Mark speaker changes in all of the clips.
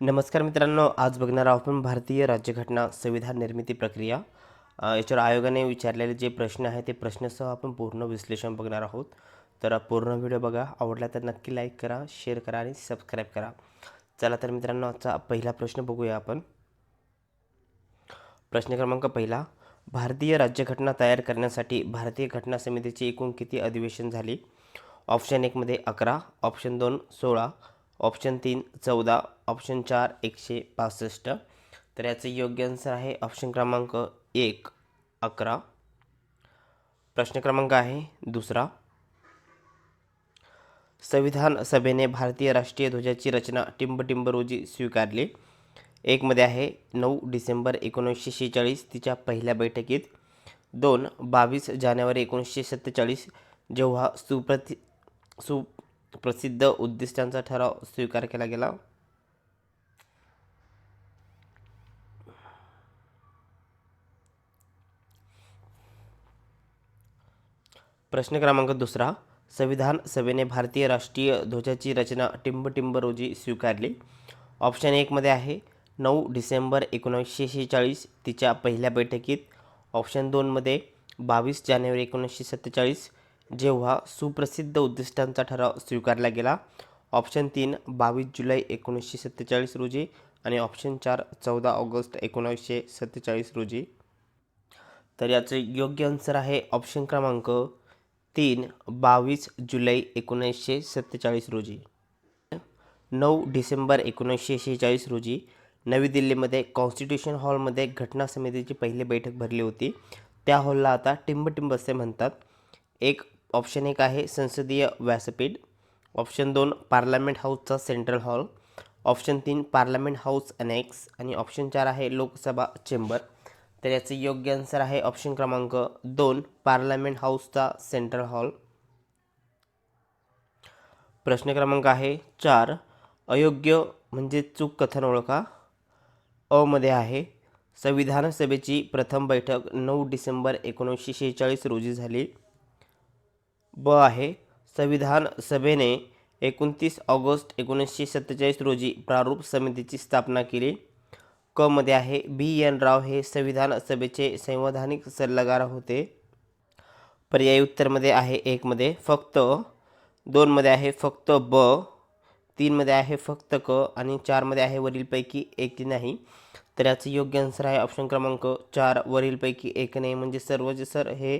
Speaker 1: नमस्कार मित्रांनो आज बघणार आहोत आपण भारतीय राज्यघटना संविधान निर्मिती प्रक्रिया. याच्यावर आयोगाने विचारलेले जे प्रश्न आहेत ते प्रश्नसह आपण पूर्ण विश्लेषण बघणार आहोत. तर पूर्ण व्हिडिओ बघा आवडला तर नक्की लाईक करा शेअर करा आणि सबस्क्राईब करा. चला तर मित्रांनो आजचा पहिला प्रश्न बघूया आपण. प्रश्न क्रमांक पहिला. भारतीय राज्यघटना तयार करण्यासाठी भारतीय घटना समितीची एकूण किती अधिवेशन झाली? ऑप्शन एकमध्ये अकरा ऑप्शन दोन सोळा ऑप्शन तीन चौदा ऑप्शन चार एकशे पासष्ट. तर याचं योग्य आन्सर आहे ऑप्शन क्रमांक एक अकरा. प्रश्न क्रमांक आहे दुसरा. संविधान सभेने भारतीय राष्ट्रीय ध्वजाची रचना टिंबटिंब रोजी स्वीकारली. एकमध्ये आहे नऊ डिसेंबर एकोणीसशे शेहेचाळीस तिच्या पहिल्या बैठकीत. दोन बावीस जानेवारी एकोणीसशे सत्तेचाळीस जेव्हा सुप्रति प्रसिद्ध उद्दिष्टांचा ठराव स्वीकार केला गेला. प्रश्न क्रमांक दुसरा. संविधान सभेने भारतीय राष्ट्रीय ध्वजाची रचना टिंबटिंब रोजी स्वीकारली. ऑप्शन एकमध्ये आहे नऊ डिसेंबर एकोणीसशे शेहेचाळीस तिच्या पहिल्या बैठकीत. ऑप्शन दोनमध्ये बावीस जानेवारी एकोणीसशे सत्तेचाळीस जेव्हा सुप्रसिद्ध उद्दिष्टांचा ठराव स्वीकारला गेला ऑप्शन तीन बावीस जुलै एकोणीसशे सत्तेचाळीस रोजी आणि ऑप्शन चार चौदा ऑगस्ट एकोणावीसशे सत्तेचाळीस रोजी. तर याचे योग्य आन्सर आहे ऑप्शन क्रमांक तीन बावीस जुलै एकोणीसशे सत्तेचाळीस रोजी. नऊ डिसेंबर एकोणीसशे शेहेचाळीस रोजी नवी दिल्लीमध्ये कॉन्स्टिट्यूशन हॉलमध्ये घटना समितीची पहिली बैठक भरली होती. त्या हॉलला आता टिंबटिंब असे म्हणतात. एक ऑप्शन एक आहे संसदीय व्यासपीठ. ऑप्शन दोन पार्लमेंट हाऊसचा सेंट्रल हॉल. ऑप्शन तीन पार्लमेंट हाऊस अनेक्स. आणि ऑप्शन चार आहे लोकसभा चेंबर. तर याचं योग्य आन्सर आहे ऑप्शन क्रमांक दोन पार्लमेंट हाऊसचा सेंट्रल हॉल. प्रश्न क्रमांक आहे चार अयोग्य म्हणजे चूक कथन ओळखा. अमध्ये आहे संविधान सभेची प्रथम बैठक नऊ डिसेंबर एकोणीसशे शेहेचाळीस रोजी झाली. ब आहे. संविधान सभेने एकोणतीस ऑगस्ट एकोणीसशे सत्तेचाळीस रोजी प्रारूप समितीची स्थापना केली. क मध्ये आहे बी एन राव हे संविधान सभेचे संवैधानिक सल्लागार होते. पर्यायी उत्तरमध्ये आहे एकमध्ये फक्त दोनमध्ये आहे फक्त ब तीनमध्ये आहे फक्त क आणि चारमध्ये आहे वरीलपैकी एक नाही. तर याचं योग्य आन्सर आहे ऑप्शन क्रमांक चार वरीलपैकी एक नाही. म्हणजे सर्वच सर हे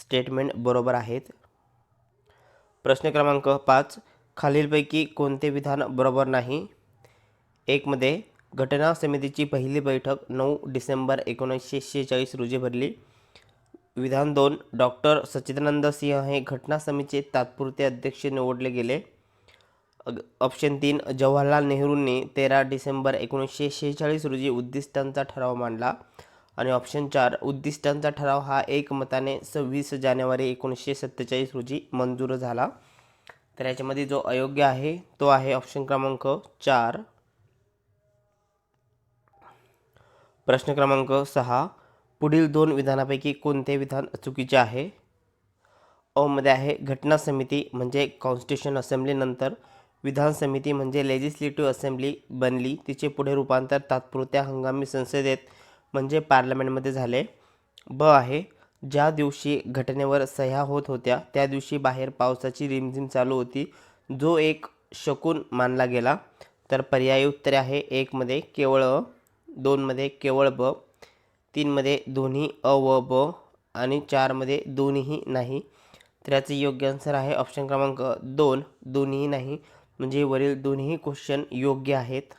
Speaker 1: स्टेटमेंट बरोबर आहेत. प्रश्न क्रमांक पाच खालीलपैकी कोणते विधान बरोबर नाही? एकमध्ये घटना समितीची पहिली बैठक नऊ डिसेंबर एकोणीसशे शेहेचाळीस रोजी भरली. विधान दोन डॉक्टर सच्चिदानंद सिंह हे घटना समितीचे तात्पुरते अध्यक्ष निवडले गेले. अग- ऑप्शन तीन जवाहरलाल नेहरूंनी तेरा डिसेंबर एकोणीसशे शेहेचाळीस रोजी उद्दिष्टांचा ठराव मांडला. आणि ऑप्शन चार उद्दिष्टांचा ठराव हा एकमताने सव्वीस जानेवारी एकोणीसशे सत्तेचाळीस रोजी मंजूर झाला. तर याच्यामध्ये जो अयोग्य आहे तो आहे ऑप्शन क्रमांक चार. प्रश्न क्रमांक सहा पुढील दोन विधानापैकी कोणते विधान चुकीचे आहे? अमध्ये आहे घटना समिती म्हणजे कॉन्स्टिट्यूशन असेंब्लीनंतर विधान समिती म्हणजे लेजिस्लेटिव्ह असेंब्ली बनली. तिचे पुढे रूपांतर तात्पुरत्या हंगामी संसदेत म्हणजे पार्लमेंटमध्ये झाले. ब आहे ज्या दिवशी घटनेवर सह्या होत होत्या त्या दिवशी बाहेर पावसाची रिमझिम चालू होती. जो एक शकून मानला गेला. तर पर्यायी उत्तरे आहे एकमध्ये केवळ अ दोनमध्ये केवळ ब तीनमध्ये दोन्ही अ व ब आणि चारमध्ये दोन्हीही नाही. तर याचं योग्य आन्सर आहे ऑप्शन क्रमांक दोन दोन्ही नाही. म्हणजे वरील दोन्ही क्वेश्चन योग्य आहेत.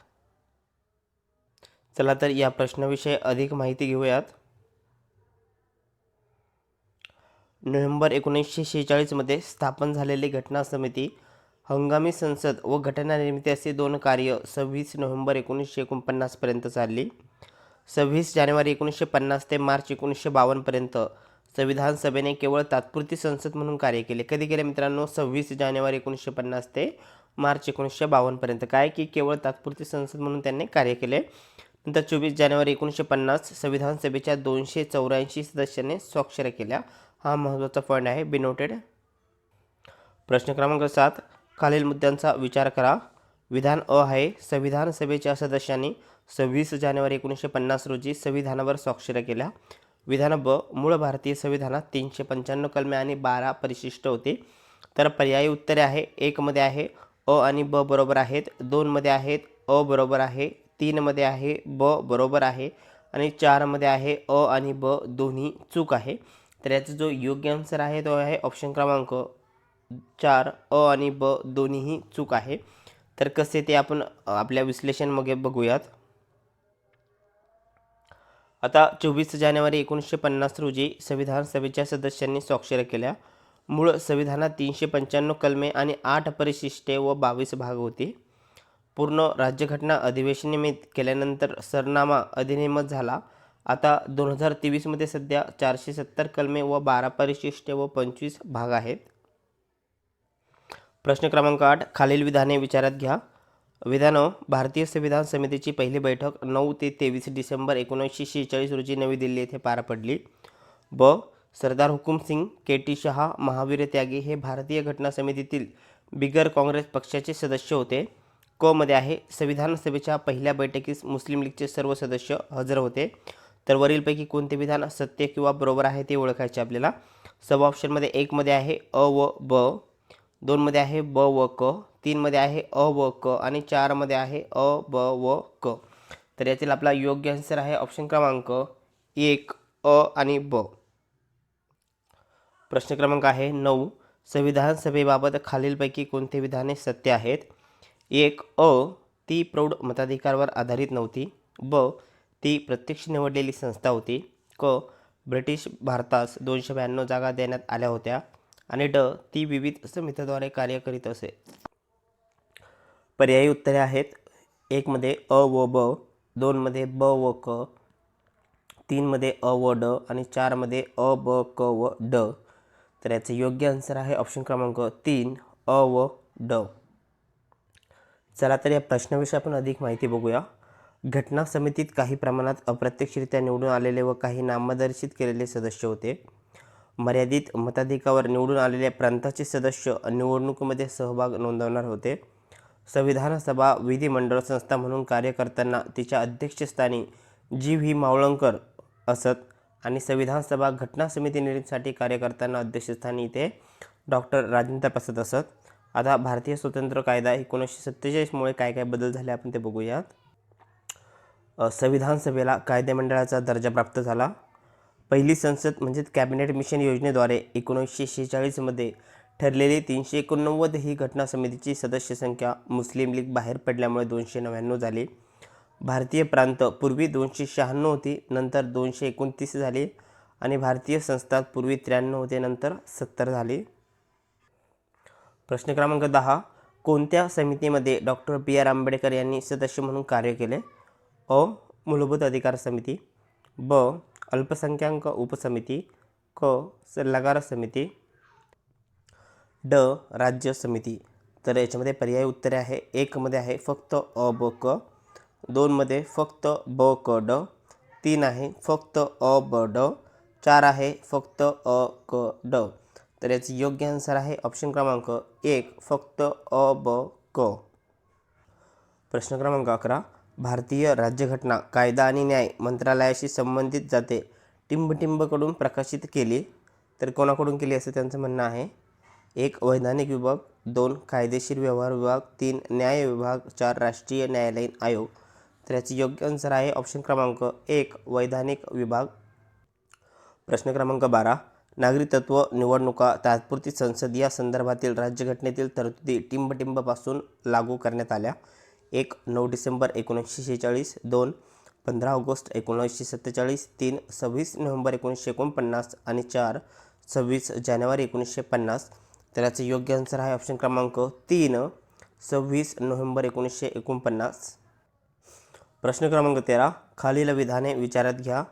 Speaker 1: चला तर या प्रश्नाविषयी अधिक माहिती घेऊयात. नोव्हेंबर एकोणीसशे शेहेचाळीसमध्ये स्थापन झालेली घटना समिती हंगामी संसद व घटना निर्मिती असे दोन कार्य सव्वीस नोव्हेंबर एकोणीसशे एकोणपन्नासपर्यंत चालली. सव्वीस जानेवारी एकोणीसशे पन्नास ते मार्च एकोणीसशे बावन्नपर्यंत संविधान सभेने केवळ तात्पुरती संसद म्हणून कार्य केले. कधी केले मित्रांनो? सव्वीस जानेवारी एकोणीसशे पन्नास ते मार्च एकोणीसशे बावन्नपर्यंत काय की केवळ तात्पुरती संसद म्हणून त्यांनी कार्य केले? नंतर चोवीस जानेवारी एकोणीसशे पन्नास संविधान सभेच्या दोनशे चौऱ्याऐंशी सदस्यांनी स्वाक्षऱ्या केल्या. हा महत्त्वाचा पॉईंट आहे बिनोटेड प्रश्न क्रमांक सात खालील मुद्द्यांचा विचार करा. विधान अ आहे संविधान सभेच्या सदस्यांनी सव्वीस जानेवारी एकोणीसशे पन्नास रोजी संविधानावर स्वाक्षऱ्या केल्या. विधान ब मूळ भारतीय संविधानात तीनशे पंच्याण्णव कलमे आणि बारा परिशिष्ट होते. तर पर्यायी उत्तरे आहे एकमध्ये आहे अ आणि ब बरोबर आहेत दोनमध्ये आहेत अ बरोबर आहे तीनमध्ये आहे ब बरोबर आहे आणि चारमध्ये आहे अ आणि ब दोन्ही चूक आहे. तर याचा जो योग्य आन्सर आहे तो आहे ऑप्शन क्रमांक चार अ आणि ब दोन्हीही चूक आहे. तर कसे ते आपण आपल्या विश्लेषणमध्ये बघूयात. आता चोवीस जानेवारी एकोणीसशे पन्नास रोजी संविधान सभेच्या सदस्यांनी स्वाक्षऱ्या केल्या. मूळ संविधानात तीनशे पंच्याण्णव कलमे आणि आठ परिशिष्टे व बावीस भाग होते. पूर्ण राज्यघटना अधिवेशनिमित केल्यानंतर सरनामा अधिनियमित झाला. आता दोन हजार तेवीसमध्ये सध्या चारशे सत्तर कलमे व बारा परिशिष्टे व पंचवीस भाग आहेत. प्रश्न क्रमांक आठ खालील विधाने विचारात घ्या. विधानं भारतीय संविधान समितीची पहिली बैठक नऊ ते तेवीस डिसेंबर एकोणीसशे शेहेचाळीस रोजी नवी दिल्ली येथे पार पडली. ब सरदार हुकुमसिंग के टी शहा महावीर त्यागी हे भारतीय घटना समितीतील बिगर काँग्रेस पक्षाचे सदस्य होते. क मध्ये आहे. संविधान सभेच्या पहिल्या बैठकीस मुस्लिम लीगचे सर्व सदस्य हजर होते. तर वरीलपैकी कोणते विधान सत्य किंवा बरोबर आहे ते ओळखायचे आपल्याला. सब ऑप्शनमध्ये एकमध्ये आहे अ व ब. दोनमध्ये आहे ब व क. तीनमध्ये आहे अ व क. आणि चारमध्ये आहे अ ब व क. तर यातील आपला योग्य आन्सर आहे ऑप्शन क्रमांक एक अ आणि ब. प्रश्न क्रमांक आहे नऊ. संविधान सभेबाबत खालीलपैकी कोणते विधाने सत्य आहेत? एक अ ती प्रौढ मताधिकारवर आधारित नव्हती. ब ती प्रत्यक्ष निवडलेली संस्था होती. क ब्रिटिश भारतास दोनशे ब्याण्णव जागा देण्यात आल्या होत्या आणि ड ती विविध समित्यांद्वारे कार्य करीत असे. पर्यायी उत्तरे आहेत. एकमध्ये अ व ब दोनमध्ये ब व क तीनमध्ये अ व ड आणि चारमध्ये अ ब क व ड. तर याचे योग्य आन्सर आहे ऑप्शन क्रमांक तीन अ व ड. चला तर या प्रश्नाविषयी आपण अधिक माहिती बघूया. घटना समितीत काही प्रमाणात अप्रत्यक्षरित्या निवडून आलेले व काही नामदर्शित केलेले सदस्य होते. मर्यादित मताधिकावर निवडून आलेल्या प्रांताचे सदस्य निवडणुकीमध्ये सहभाग नोंदवणार होते. संविधान सभा विधिमंडळ संस्था म्हणून कार्य करताना तिच्या अध्यक्षस्थानी जी व्ही मावळंकर असत आणि संविधान सभा घटना समिती निर्मितीसाठी कार्य करताना अध्यक्षस्थानी इथे डॉक्टर राजेंद्र प्रसाद असत आता भारतीय स्वतंत्र कायदा एकोणीसशे सत्तेचाळीसमुळे काय काय बदल झाले आपण ते बघूयात. संविधान सभेला कायदेमंडळाचा दर्जा प्राप्त झाला. पहिली संसद म्हणजेच कॅबिनेट मिशन योजनेद्वारे एकोणीसशे शेहेचाळीसमध्ये ठरलेली तीनशे एकोणनव्वद ही घटना समितीची सदस्य संख्या मुस्लिम लीग बाहेर पडल्यामुळे दोनशे नव्याण्णव झाली. भारतीय प्रांत पूर्वी दोनशे शहाण्णव होती नंतर दोनशे एकोणतीस झाली आणि भारतीय संस्थात पूर्वी त्र्याण्णव होते नंतर सत्तर झाली. प्रश्न क्रमांक दहा. कोणत्या समितीमध्ये डॉक्टर बी. आर. आंबेडकर यांनी सदस्य म्हणून कार्य केले? अ. मूलभूत अधिकार समिती. ब. अल्पसंख्याक उपसमिती. क. सल्लागार समिती. ड. राज्य समिती. तर याच्यामध्ये पर्यायी उत्तरे आहे. एकमध्ये आहे फक्त अ ब क. दोनमध्ये फक्त ब क ड. तीन आहे फक्त अ ब ड. चार आहे फक्त अ क ड. तर याचे योग्य आन्सर आहे ऑप्शन क्रमांक एक फक्त अ ब क. प्रश्न क्रमांक अकरा भारतीय राज्यघटना कायदा आणि न्याय मंत्रालयाशी संबंधित जाते. टिंबटिंबकडून प्रकाशित केली. तर कोणाकडून केली असं त्यांचं म्हणणं आहे? एक वैधानिक विभाग. दोन कायदेशीर व्यवहार विभाग. तीन न्याय विभाग. चार राष्ट्रीय न्यायालयीन आयोग. तर याचे योग्य आन्सर आहे ऑप्शन क्रमांक एक वैधानिक विभाग. प्रश्न क्रमांक बारा नागरिकत्व निवडणुका तात्पुरती संसद या संदर्भातील राज्यघटनेतील तरतुदी टिंबटिंबपासून लागू करण्यात आल्या. एक नऊ डिसेंबर एकोणीसशे शेहेचाळीस दोन पंधरा ऑगस्ट एकोणीसशे सत्तेचाळीस तीन सव्वीस नोव्हेंबर एकोणीसशे एकोणपन्नास आणि चार सव्वीस जानेवारी एकोणीसशे पन्नास तर याचं योग्य आन्सर आहे ऑप्शन क्रमांक तीन सव्वीस नोव्हेंबर एकोणीसशे एकोणपन्नास प्रश्न क्रमांक तेरा खालील विधाने विचारात घ्या.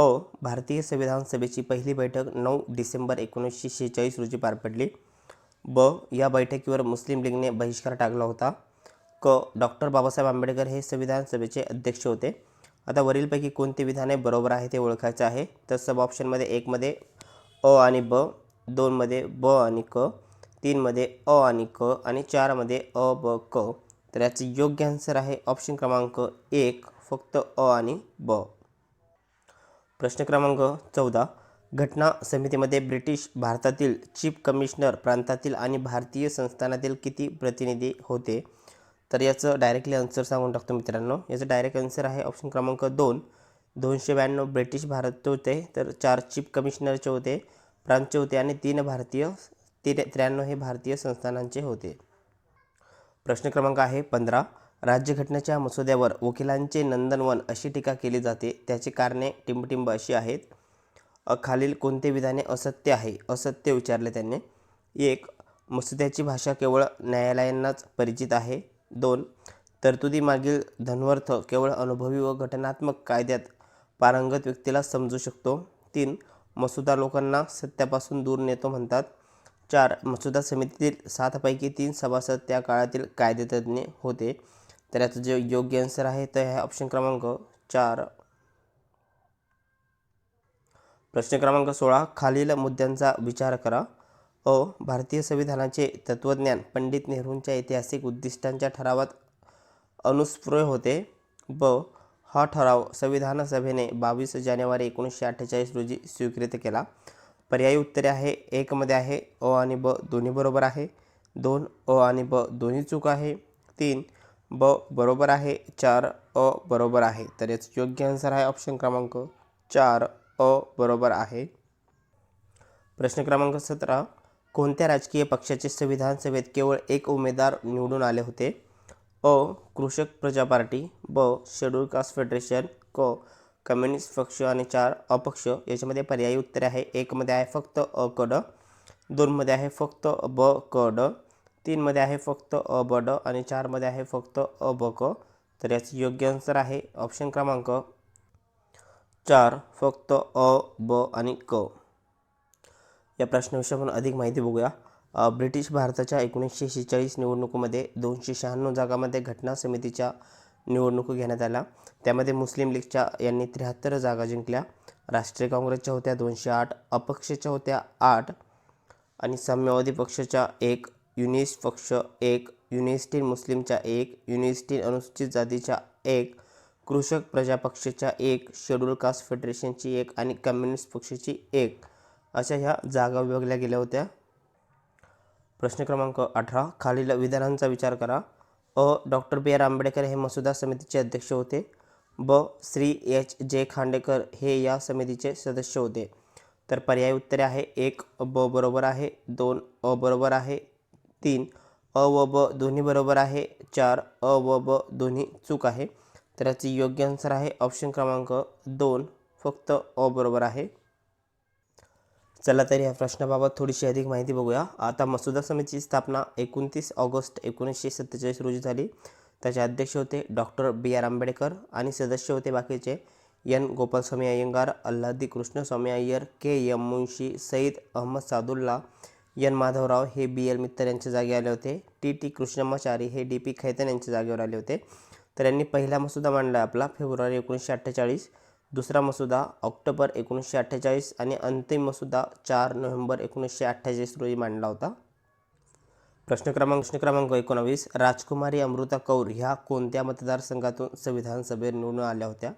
Speaker 1: अ भारतीय संविधान सभेची पहिली बैठक नऊ डिसेंबर एकोणीसशे शेहेचाळीस रोजी पार पडली. ब या बैठकीवर मुस्लिम लीगने बहिष्कार टाकला होता. क डॉक्टर बाबासाहेब आंबेडकर हे संविधान सभेचे अध्यक्ष होते. आता वरीलपैकी कोणते विधाने बरोबर आहे ते ओळखायचं आहे. तर सब ऑप्शनमध्ये एकमध्ये अ आणि ब दोनमध्ये ब आणि क तीनमध्ये अ आणि क आणि चारमध्ये अ ब क. तर याचं योग्य आन्सर आहे ऑप्शन क्रमांक एक फक्त अ आणि ब. प्रश्न क्रमांक चौदा. घटना समितीमध्ये ब्रिटिश भारतातील चीफ कमिशनर प्रांतातील आणि भारतीय संस्थानातील किती प्रतिनिधी होते? तर याचं डायरेक्टली आन्सर सांगून टाकतो मित्रांनो. याचं डायरेक्ट आन्सर आहे ऑप्शन क्रमांक दोन. दोनशे ब्याण्णव ब्रिटिश भारतचे होते तर चार चीफ कमिशनरचे होते प्रांतचे होते आणि तीन भारतीय तीन त्र्याण्णव हे भारतीय संस्थानांचे होते. प्रश्न क्रमांक आहे पंधरा. राज्यघटनेच्या मसुद्यावर वकिलांचे नंदनवन अशी टीका केली जाते त्याची कारणे टिंबटिंब अशी आहेत. खालील कोणते विधाने असत्य आहे? असत्य विचारले त्यांनी. एक मसुद्याची भाषा केवळ न्यायालयांनाच परिचित आहे. दोन तरतुदीमागील धन्वर्थ केवळ अनुभवी व घटनात्मक कायद्यात पारंगत व्यक्तीला समजू शकतो. तीन मसुदा लोकांना सत्यापासून दूर नेतो म्हणतात. चार मसुदा समितीतील सातपैकी तीन सभासद त्या काळातील कायदेतज्ञ होते. तर याचं जे योग्य आन्सर आहे तर आहे ऑप्शन क्रमांक चार. प्रश्न क्रमांक सोळा खालील मुद्द्यांचा विचार करा. अ. भारतीय संविधानाचे तत्त्वज्ञान पंडित नेहरूंच्या ऐतिहासिक उद्दिष्टांच्या ठरावात अनुस्पृह होते. ब. हा ठराव संविधान सभेने बावीस जानेवारी एकोणीसशे अठ्ठेचाळीस रोजी स्वीकृत केला. पर्यायी उत्तरे आहे एकमध्ये आहे अ आणि ब दोन्ही बरोबर आहे. दोन अ आणि ब दोन्ही चूक आहे. तीन ब बरोबर आहे चार अ बरोबर आहे. तर याचं योग्य आन्सर आहे ऑप्शन क्रमांक चार अ बरोबर आहे. प्रश्न क्रमांक सतरा. कोणत्या राजकीय पक्षाचे संविधान सभेत केवळ एक उमेदवार निवडून आले होते? अ. कृषक प्रजा पार्टी ब. शेड्यूल कास्ट फेडरेशन क. कम्युनिस्ट पक्ष आणि चार अपक्ष. याच्यामध्ये पर्यायी उत्तरे आहे. एकमध्ये आहे फक्त अ क ड. दोनमध्ये आहे फक्त ब क ड. तीनमध्ये आहे फक्त अ ब ड आणि चारमध्ये आहे फक्त अ ब क. तर याचं योग्य आन्सर आहे ऑप्शन क्रमांक चार फक्त अ ब आणि क. या प्रश्नाविषयी आपण अधिक माहिती बघूया. ब्रिटिश भारताच्या एकोणीसशे शेहेचाळीस निवडणुकीमध्ये दोनशे शहाण्णव जागामध्ये घटना समितीच्या निवडणुका घेण्यात आल्या. त्यामध्ये मुस्लिम लीगच्या यांनी त्र्याहत्तर जागा जिंकल्या. राष्ट्रीय काँग्रेसच्या होत्या दोनशे आठ अपक्षच्या होत्या आठ आणि साम्यवादी पक्षाच्या एक युनिस्ट पक्ष एक युनिस्टीन मुस्लिमच्या एक युनिस्टीन अनुसूचित जातीच्या एक कृषक प्रजा पक्षाच्या एक शेड्यूल कास्ट फेडरेशनची एक आणि कम्युनिस्ट पक्षाची एक अशा ह्या जागा विभागल्या गेल्या होत्या. प्रश्न क्रमांक अठरा खालील विधानांचा विचार करा. अ डॉक्टर बी. आर. आंबेडकर हे मसुदा समितीचे अध्यक्ष होते. ब श्री. एच. जे. खांडेकर हे या समितीचे सदस्य होते. तर पर्यायी उत्तरे आहे. एक ब बरोबर आहे. दोन अ बरोबर आहे. तीन अ व ब दोन्ही बरोबर आहे. चार अ व ब दोन्ही चूक आहे. तर याचे योग्य आन्सर आहे ऑप्शन क्रमांक दोन फक्त अ बरोबर आहे. चला तर या प्रश्नाबाबत थोडीशी अधिक माहिती बघूया. आता मसुदा समितीची स्थापना एकोणतीस ऑगस्ट एकोणीसशे सत्तेचाळीस रोजी झाली. त्याचे अध्यक्ष होते डॉक्टर बी आर आंबेडकर आणि सदस्य होते बाकीचे N Gopalaswami Ayyangar Alladi Krishnaswami Iyer K M Munshi Syed Ahmed Saadulla N Madhavrao हे बी एल मित्तर यांच्या जागी आले होते. टी टी कृष्णमाचारी हे डी पी खैतान यांच्या जागेवर आले होते. तर यांनी पहिला मसुदा मांडला आपला फेब्रुवारी एकोणीसशे अठ्ठेचाळीस. दुसरा मसुदा ऑक्टोबर एकोणीसशे अठ्ठेचाळीस आणि अंतिम मसुदा चार नोव्हेंबर एकोणीसशे अठ्ठेचाळीस रोजी मांडला होता. प्रश्न क्रमांक प्रश्न क्रमांक एकोणावीस. राजकुमारी अमृता कौर ह्या कोणत्या मतदारसंघातून संविधान सभेत निवडून आल्या होत्या?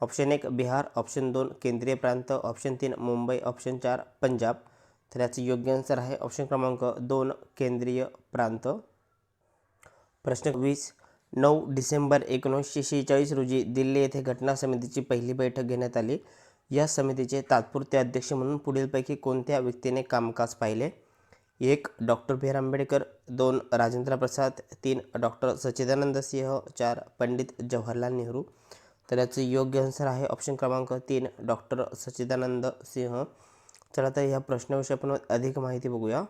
Speaker 1: ऑप्शन एक बिहार ऑप्शन दोन केंद्रीय प्रांत ऑप्शन तीन मुंबई ऑप्शन चार पंजाब. तर याचं योग्य आन्सर आहे ऑप्शन क्रमांक दोन केंद्रीय प्रांत. प्रश्न वीस नऊ डिसेंबर एकोणीसशे शेहेचाळीस रोजी दिल्ली येथे घटना समितीची पहिली बैठक घेण्यात आली. या समितीचे तात्पुरते अध्यक्ष म्हणून पुढीलपैकी कोणत्या व्यक्तीने कामकाज पाहिले? एक डॉक्टर बी आर आंबेडकर. दोन राजेंद्र प्रसाद. तीन डॉक्टर सच्चिदानंद सिंह. चार पंडित जवाहरलाल नेहरू. तर याचं योग्य आन्सर आहे ऑप्शन क्रमांक तीन डॉक्टर सच्चिदानंद सिंह. चला तर ह्या प्रश्नाविषयी आपण अधिक माहिती बघूया.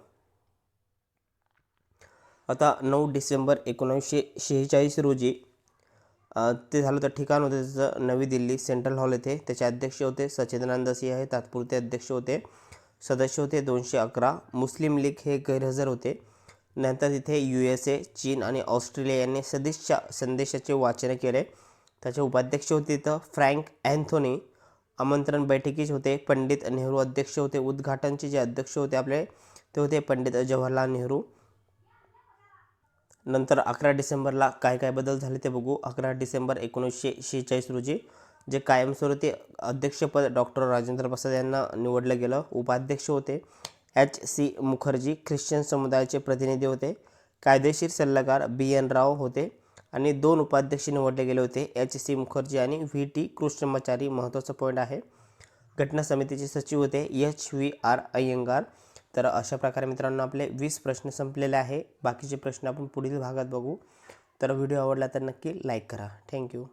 Speaker 1: आता नऊ डिसेंबर एकोणीसशे शेहेचाळीस रोजी ते झालं तर ठिकाण होतं त्याचं नवी दिल्ली सेंट्रल हॉल येथे. त्याचे अध्यक्ष होते सच्चिदानंद सिंह हे तात्पुरते अध्यक्ष होते. सदस्य होते दोनशे अकरा. मुस्लिम लीग हे गैरहजर होते. नंतर तिथे यू एस ए चीन आणि ऑस्ट्रेलिया यांनी सदिच्छा संदेशाचे वाचन केले. त्याचे उपाध्यक्ष होते तर फ्रँक अँथोनी. आमंत्रण बैठकीचे होते. पंडित नेहरू अध्यक्ष होते. उद्घाटनचे जे अध्यक्ष होते आपले ते होते पंडित जवाहरलाल नेहरू. नंतर अकरा डिसेंबरला काय काय बदल झाले ते बघू. अकरा डिसेंबर एकोणीसशे शेहेचाळीस रोजी जे कायमस्वरूपी अध्यक्षपद डॉक्टर राजेंद्र प्रसाद यांना निवडलं गेलं. उपाध्यक्ष होते एच. सी. मुखर्जी ख्रिश्चन समुदायाचे प्रतिनिधी होते. कायदेशीर सल्लागार बी. एन. राव होते. आणि दोन उपाध्यक्ष निवडले गेले होते. एच. सी. मुखर्जी आणि व्ही. टी. कृष्णमाचारी महत्त्वाचा पॉईंट आहे. घटना समितीचे सचिव होते एच. व्ही. आर. अय्यंगार. तर अशा प्रकारे मित्रांनो आपले वीस प्रश्न संपलेले आहे. बाकीचे प्रश्न आपण पुढील भागात बघू. तर व्हिडिओ आवडला तर नक्की लाईक करा. थँक्यू